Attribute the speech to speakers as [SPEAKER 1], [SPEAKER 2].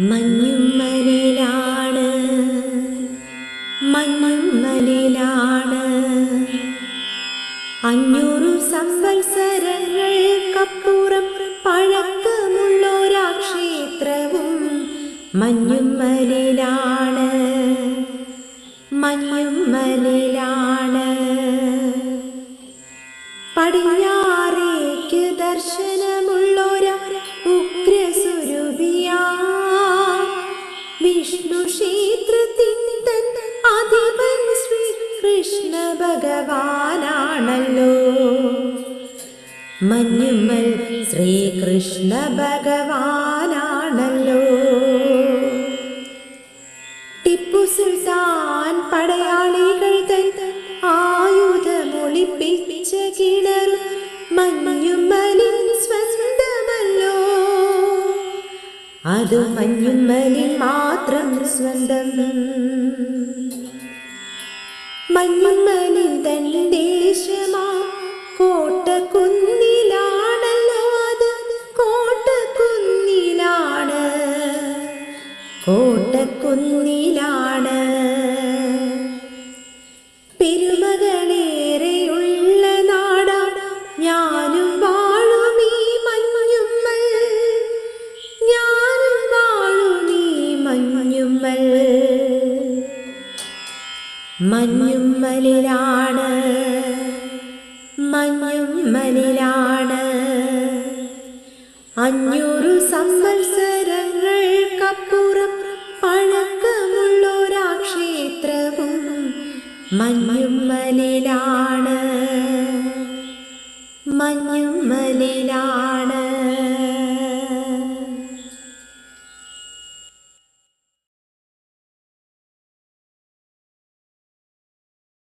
[SPEAKER 1] മഞ്ഞുമ്മലിലാണ് മഞ്ഞുമ്മലിലാണ് അഞ്ഞൂറ് സംവത്സരങ്ങൾക്കപ്പുറം പഴക്കമുള്ളൊരാ ക്ഷേത്രവും മഞ്ഞുമ്മലിലാണ് മഞ്ഞുമ്മലിലാണ് പടിഞ്ഞാറേക്ക് ദർശനമുള്ളൊരാ ക്ഷേത്രത്തിന്റെ അധിപൻ ശ്രീ കൃഷ്ണ ഭഗവാനാണല്ലോ. മഞ്ഞുമ്മൽ ശ്രീകൃഷ്ണ ഭഗവാനാണല്ലോ. ടിപ്പു സുൽത്താൻ പടയാളികൾ തൻ ആയുധമൊളിപ്പിച്ച കിണർ മഞ്ഞുമ്മലിൻ അത് മഞ്ഞുമ്മലിൽ മാത്രം സ്വന്തം. മഞ്ഞുമ്മലിൻ തൻ ദേശമാ കോട്ടക്കുന്നിലാണല്ലോ അത്. കോട്ടക്കുന്നിലാണ്. കോട്ടക്കുന്നിലാണ്. മഞ്ഞുമ്മലിലാണ് മഞ്ഞുമ്മലിലാണ്. അഞ്ഞൂറ് സംവത്സരങ്ങൾക്കപ്പുറം കപ്പുറം പഴക്കമുള്ളോരാക്ഷേത്രവും മഞ്ഞുമ്മലിലാണ്. മഞ്ഞുമ്മലിലാണ്.